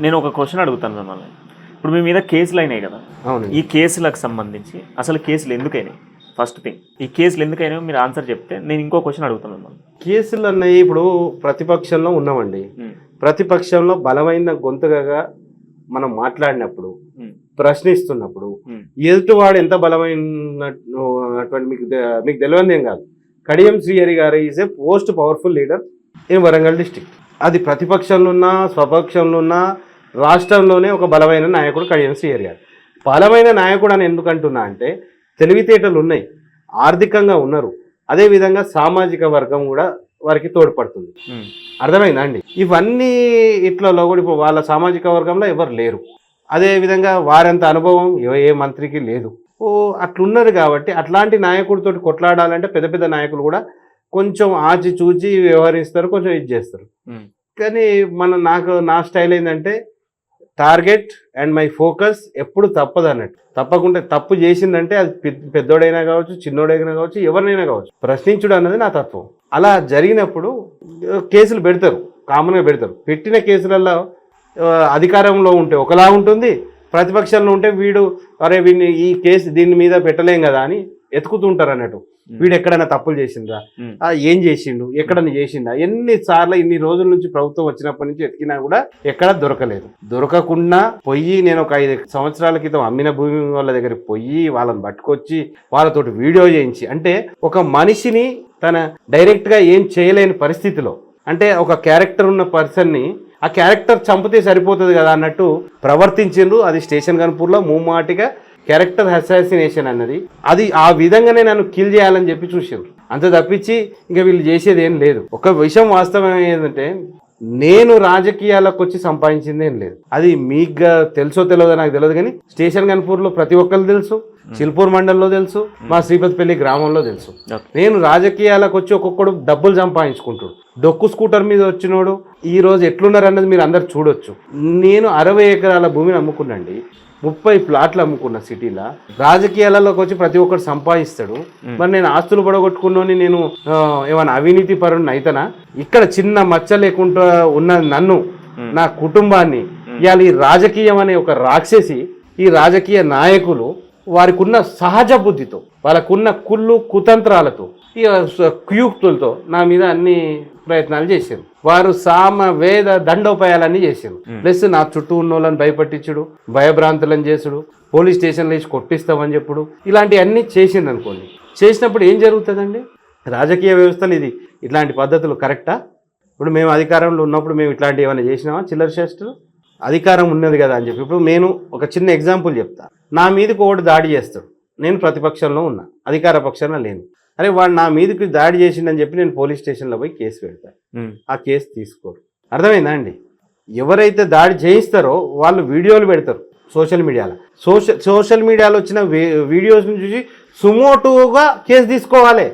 నేను ఒక క్వశ్చన్ అడుగుతాను మిమ్మల్ని. ఇప్పుడు మీ మీద కేసులు అయినాయి కదా. అవును ఈ కేసులకు సంబంధించి అసలు కేసులు ఎందుకైనాయి ఫస్ట్ థింగ్ ఈ కేసులు ఎందుకైనాయో మీరు ఆన్సర్ చెప్తే నేను ఇంకో క్వశ్చన్ అడుగుతాను మిమ్మల్ని. కేసులు అన్నవి ఇప్పుడు ప్రతిపక్షంలో ఉన్నామండి. ఉమ్, ప్రతిపక్షంలో బలమైన గొంతుగా మనం మాట్లాడినప్పుడు ఉమ్, ప్రశ్నిస్తున్నప్పుడు ఉమ్, ఎదుటివాడు ఎంత బలమైనటువంటి మీకు మీకు తెలియదు ఏం కాదు. Kadiyam Srihari garu is a most powerful leader in Warangal district అది ప్రతిపక్షంలో ఉన్నా స్వపక్షంలో ఉన్నా రాష్ట్రంలోనే ఒక బలమైన నాయకుడు కడియం శ్రీహరి గారు. బలమైన నాయకుడు అని ఎందుకు అంటున్నా అంటే తెలివితేటలు ఉన్నాయి ఆర్థికంగా ఉన్నారు అదేవిధంగా సామాజిక వర్గం కూడా వారికి తోడ్పడుతుంది. అర్థమైందా అండి? ఇవన్నీ ఇట్లలో కూడా ఇప్పుడు వాళ్ళ సామాజిక వర్గంలో ఎవరు లేరు. అదే విధంగా వారంత అనుభవం ఏ- ఏ మంత్రికి లేదు. ఓ అట్లున్నారు కాబట్టి అట్లాంటి నాయకుడితో కొట్లాడాలంటే పెద్ద పెద్ద నాయకులు కూడా కొంచెం ఆచి చూచి వ్యవహరిస్తారు కొంచెం ఇది చేస్తారు. కానీ మన నాకు నా స్టైల్ ఏంటంటే టార్గెట్ అండ్ మై ఫోకస్ ఎప్పుడు తప్పదు అన్నట్టు. తప్పకుండా తప్పు చేసిందంటే అది పెద్దోడైనా కావచ్చు చిన్నోడైనా కావచ్చు ఎవరినైనా కావచ్చు. ప్రశ్నించుడు అన్నది నా తత్వం. అలా జరిగినప్పుడు కేసులు పెడతారు కామన్గా పెడతారు. పెట్టిన కేసులలో అధికారంలో ఉంటే ఒకలా ఉంటుంది ప్రతిపక్షంలో ఉంటే వీడు అరే వీడిని ఈ కేసు దీని మీద పెట్టలేం కదా అని ఎతుకుతుంటారు అన్నట్టు వీడు ఎక్కడైనా తప్పులు ఆ, ఏం చేసిండు? ఎక్కడన్నా చేసిండా? ఎన్ని సార్లు ఇన్ని రోజుల నుంచి ప్రభుత్వం వచ్చినప్పటి నుంచి ఎతికినా కూడా ఎక్కడ దొరకలేదు. దొరకకుండా పొయ్యి నేను ఒక ఐదు సంవత్సరాల క్రితం అమ్మిన భూమి వాళ్ళ దగ్గరికి పొయ్యి వాళ్ళని పట్టుకొచ్చి వాళ్ళతోటి వీడియో చేయించి అంటే ఒక మనిషిని తన డైరెక్ట్గా ఏం చేయలేని పరిస్థితిలో అంటే ఒక క్యారెక్టర్ ఉన్న పర్సన్ని ఆ క్యారెక్టర్ చంపితే సరిపోతుంది కదా అన్నట్టు ప్రవర్తించిండ్రు. అది స్టేషన్ గన్పూర్లో మూమాటిగా క్యారెక్టర్ అసాసినేషన్ అన్నది. అది ఆ విధంగానే నన్ను కిల్ చేయాలని చెప్పి చూసారు అంత తప్పించి ఇంకా వీళ్ళు చేసేది ఏం లేదు. ఒక విషయం వాస్తవం ఏంటంటే నేను రాజకీయాలకు వచ్చి సంపాదించింది ఏం లేదు. అది మీకు తెలుసో తెలియదో నాకు తెలియదు కానీ స్టేషన్ గన్పూర్లో ప్రతి ఒక్కరు తెలుసు. చిల్పూర్ మండలంలో తెలుసు. మా శ్రీపతిపల్లి గ్రామంలో తెలుసు. నేను రాజకీయాలకు వచ్చి ఒక్కొక్కడు డబ్బులు సంపాదించుకుంటాడు. డొక్కు స్కూటర్ మీద వచ్చినోడు ఈ రోజు ఎట్లున్నారు అన్నది మీరు అందరు చూడొచ్చు. నేను అరవై ఎకరాల భూమిని అమ్ముకున్నాండి. ముప్పై ప్లాట్లు అమ్ముకున్న సిటీలో. రాజకీయాలలోకి వచ్చి ప్రతి ఒక్కరు సంపాదిస్తాడు. మరి నేను ఆస్తులు పడగొట్టుకున్నోని నేను ఏమైనా అవినీతి పరుణ్ణి అయితేనా? ఇక్కడ చిన్న మచ్చ లేకుండా ఉన్న నన్ను నా కుటుంబాన్ని ఇవాళ ఈ రాజకీయం అనే ఒక రాక్షసి ఈ రాజకీయ నాయకులు వారికి ఉన్న సహజ బుద్ధితో వాళ్ళకున్న కుళ్ళు కుతంత్రాలతో కుయుక్తులతో నా మీద అన్ని ప్రయత్నాలు చేశారు వారు సామ వేద దండోపాయాలన్నీ చేశారు ప్లస్ నా చుట్టూ ఉన్న వాళ్ళని భయపట్టించుడు భయభ్రాంతులను చేసుడు పోలీస్ స్టేషన్లో వేసి కొట్టిస్తామని చెప్పుడు. ఇలాంటివన్నీ చేసింది అనుకోండి. చేసినప్పుడు ఏం జరుగుతుందండి? రాజకీయ వ్యవస్థలు ఇది. ఇట్లాంటి పద్ధతులు కరెక్టా? ఇప్పుడు మేము అధికారంలో ఉన్నప్పుడు మేము ఇట్లాంటివి ఏమైనా చేసినామా? చిల్లర చేష్టలు అధికారం ఉన్నది కదా అని చెప్పి. ఇప్పుడు నేను ఒక చిన్న ఎగ్జాంపుల్ చెప్తా. నా మీదకి ఒకటి దాడి చేస్తాడు. నేను ప్రతిపక్షంలో ఉన్నా. అధికార పక్షంలో లేను. అరే వాడు నా మీదకి దాడి చేసిండని చెప్పి నేను పోలీస్ స్టేషన్లో పోయి కేసు పెడతాను ఉమ్, ఆ కేసు తీసుకోరు. అర్థమైందా అండి? ఎవరైతే దాడి చేయిస్తారో వాళ్ళు వీడియోలు పెడతారు సోషల్ మీడియాలో. సోషల్ సోషల్ మీడియాలో వచ్చిన వీడియోస్ని చూసి సుమోటుగా కేసు తీసుకోవాలి.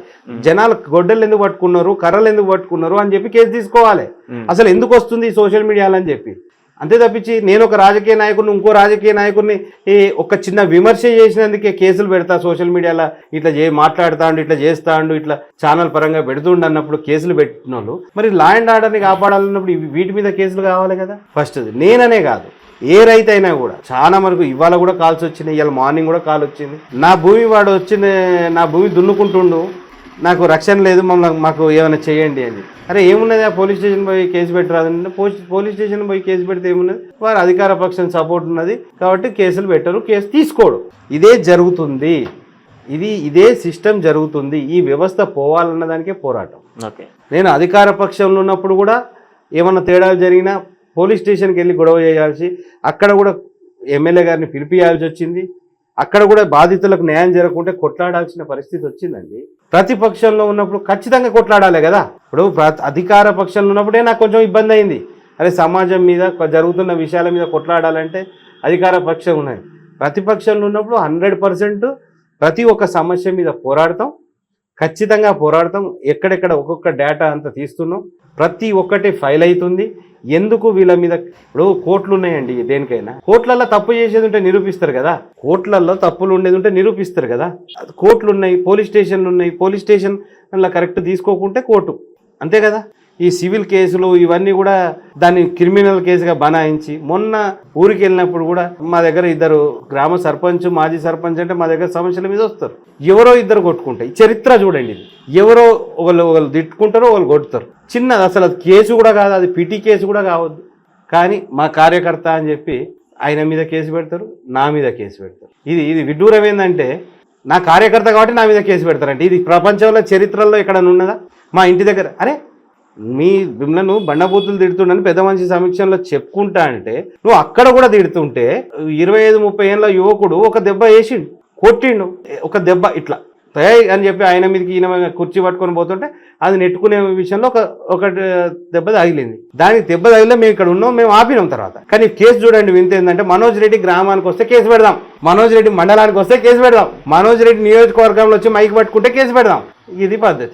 జనాలు గొడ్డలు ఎందుకు పట్టుకున్నారు కర్రలు ఎందుకు పట్టుకున్నారు అని చెప్పి కేసు తీసుకోవాలి. అసలు ఎందుకు వస్తుంది సోషల్ మీడియాలో అని చెప్పి. అంతే తప్పించి నేను ఒక రాజకీయ నాయకుడిని ఇంకో రాజకీయ నాయకుడిని ఈ ఒక చిన్న విమర్శ చేసినందుకే కేసులు పెడతా సోషల్ మీడియాలో ఇట్లా చే మాట్లాడుతాండు ఇట్లా చేస్తాండు ఇట్లా ఛానల్ పరంగా పెడుతుండు అన్నప్పుడు కేసులు పెట్టిన వాళ్ళు మరి లా అండ్ ఆర్డర్ని కాపాడాలన్నప్పుడు ఇవి- వీటి మీద కేసులు కావాలి కదా? ఫస్ట్ నేననే కాదు. ఏ రైతు అయినా కూడా చాలా మనకు ఇవాళ కూడా కాల్స్ వచ్చినాయి ఇవాళ మార్నింగ్ కూడా కాల్ వచ్చింది నా భూమి వాడు వచ్చిన నా భూమి దున్నుకుంటుండు. నాకు రక్షణ లేదు మమ్మల్ని మాకు ఏమైనా చేయండి అని. అరే ఏమున్నది ఆ పోలీస్ స్టేషన్ పోయి కేసు పెట్టరాదంటే పోలీస్ పోలీస్ స్టేషన్ పోయి కేసు పెడితే ఏమున్నది? వారు అధికార పక్షం సపోర్ట్ ఉన్నది కాబట్టి కేసులు పెట్టరు కేసు తీసుకోడు. ఇదే జరుగుతుంది. ఇది ఇదే సిస్టమ్ జరుగుతుంది. ఈ వ్యవస్థ పోవాలన్న దానికే పోరాటం. ఓకే. నేను అధికార పక్షంలో ఉన్నప్పుడు కూడా ఏమన్నా తేడాలు జరిగినా పోలీస్ స్టేషన్కి వెళ్ళి గొడవ చేయాల్సి అక్కడ కూడా ఎమ్మెల్యే గారిని పిలిపియాల్సి వచ్చింది. అక్కడ కూడా బాధితులకు న్యాయం జరగకుంటే కొట్లాడాల్సిన పరిస్థితి వచ్చిందండి. ప్రతిపక్షంలో ఉన్నప్పుడు ఖచ్చితంగా కొట్లాడాలి కదా. ఇప్పుడు అధికార పక్షంలో ఉన్నప్పుడే నాకు కొంచెం ఇబ్బంది అయింది. అరే సమాజం మీద జరుగుతున్న విషయాల మీద కొట్లాడాలంటే అధికార పక్షం ఉన్నాయి ప్రతిపక్షంలో ఉన్నప్పుడు హండ్రెడ్ ప్రతి ఒక్క సమస్య మీద పోరాడతాం. ఖచ్చితంగా పోరాడతాం. ఎక్కడెక్కడ ఒక్కొక్క డేటా అంతా తీస్తున్నాం. ప్రతి ఒక్కటి ఫైల్ అవుతుంది ఎందుకు వీళ్ళ మీద ఇప్పుడు కోట్లు ఉన్నాయండి దేనికైనా? కోట్లల్లో తప్పు చేసేది ఉంటే నిరూపిస్తారు కదా. కోట్లల్లో తప్పులు ఉండేది ఉంటే నిరూపిస్తారు కదా. కోట్లు ఉన్నాయి పోలీస్ స్టేషన్లు ఉన్నాయి. పోలీస్ స్టేషన్ అలా కరెక్ట్ తీసుకోకుంటే కోర్టు. అంతే కదా? ఈ సివిల్ కేసులు ఇవన్నీ కూడా దాన్ని క్రిమినల్ కేసుగా బనాయించి మొన్న ఊరికి వెళ్ళినప్పుడు కూడా మా దగ్గర ఇద్దరు గ్రామ సర్పంచ్ మాజీ సర్పంచ్ అంటే మా దగ్గర సమస్యల మీద వస్తారు. ఎవరో ఇద్దరు కొట్టుకుంటాయి చరిత్ర చూడండి ఇది. ఎవరో ఒకళ్ళు ఒకళ్ళు తిట్టుకుంటారో ఒకళ్ళు కొట్టుతారు చిన్నది అసలు అది కేసు కూడా కాదు అది పిటి కేసు కూడా కావద్దు. కానీ మా కార్యకర్త అని చెప్పి ఆయన మీద కేసు పెడతారు నా మీద కేసు పెడతారు. ఇది ఇది విడ్డూరం ఏంటంటే నా కార్యకర్త కాబట్టి నా మీద కేసు పెడతారంటే ఇది ప్రపంచంలో చరిత్రలో ఎక్కడ ఉన్నదా? మా ఇంటి దగ్గర. అరే మీ మిమ్మల్ని బండబూతులు తిడుతుండని పెద్ద మనిషి సమీక్షంలో చెప్పుకుంటా అంటే నువ్వు అక్కడ కూడా తిడుతుంటే ఇరవై ఐదు ముప్పై ఏళ్ళ యువకుడు ఒక దెబ్బ వేసిండు కొట్టిండు. ఒక దెబ్బ ఇట్లా. తయారు అని చెప్పి ఆయన మీదకి ఈయన కుర్చీ పట్టుకొని పోతుంటే అది నెట్టుకునే విషయంలో ఒక ఒక దెబ్బ తగిలింది. దానికి దెబ్బ తగిలిన మేము ఇక్కడ ఉన్నాం మేము ఆపినాం తర్వాత. కానీ కేసు చూడండి వింత ఏంటంటే మనోజ్ రెడ్డి గ్రామానికి వస్తే కేసు పెడదాం. మనోజ్ రెడ్డి మండలానికి వస్తే కేసు పెడదాం. మనోజ్ రెడ్డి నియోజకవర్గంలో వచ్చి మైక్ పట్టుకుంటే కేసు పెడదాం. ఇది పద్ధతి.